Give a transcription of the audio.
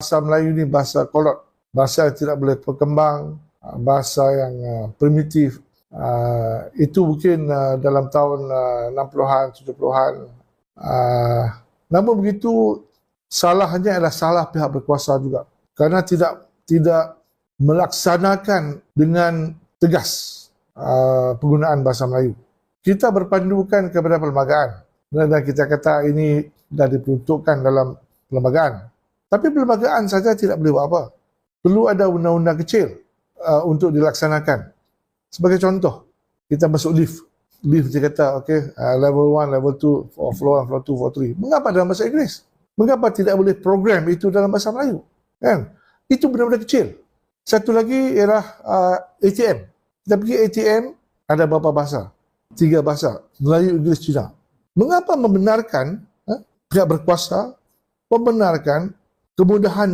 bahasa Melayu ni bahasa kolot, bahasa yang tidak boleh berkembang, uh, bahasa yang uh, primitif. Uh, itu mungkin uh, dalam tahun uh, 60-an, 70-an. Uh, namun begitu, salahnya adalah salah pihak berkuasa juga. Kerana tidak tidak melaksanakan dengan tegas uh, penggunaan bahasa Melayu. Kita berpandukan kepada perlembagaan. Dan kita kata ini dah diperuntukkan dalam perlembagaan. Tapi perlembagaan saja tidak boleh buat apa. Perlu ada undang-undang kecil uh, untuk dilaksanakan. Sebagai contoh, kita masuk lift. Lift dia kata, okay, uh, level 1, level 2, for floor 1, floor 2, floor 3. Mengapa dalam bahasa Inggeris? Mengapa tidak boleh program itu dalam bahasa Melayu? Kan? Itu benar-benar kecil. Satu lagi ialah uh, ATM. Kita pergi ATM, ada berapa bahasa? Tiga bahasa. Melayu, Inggeris, Cina. Mengapa membenarkan pihak berkuasa membenarkan kemudahan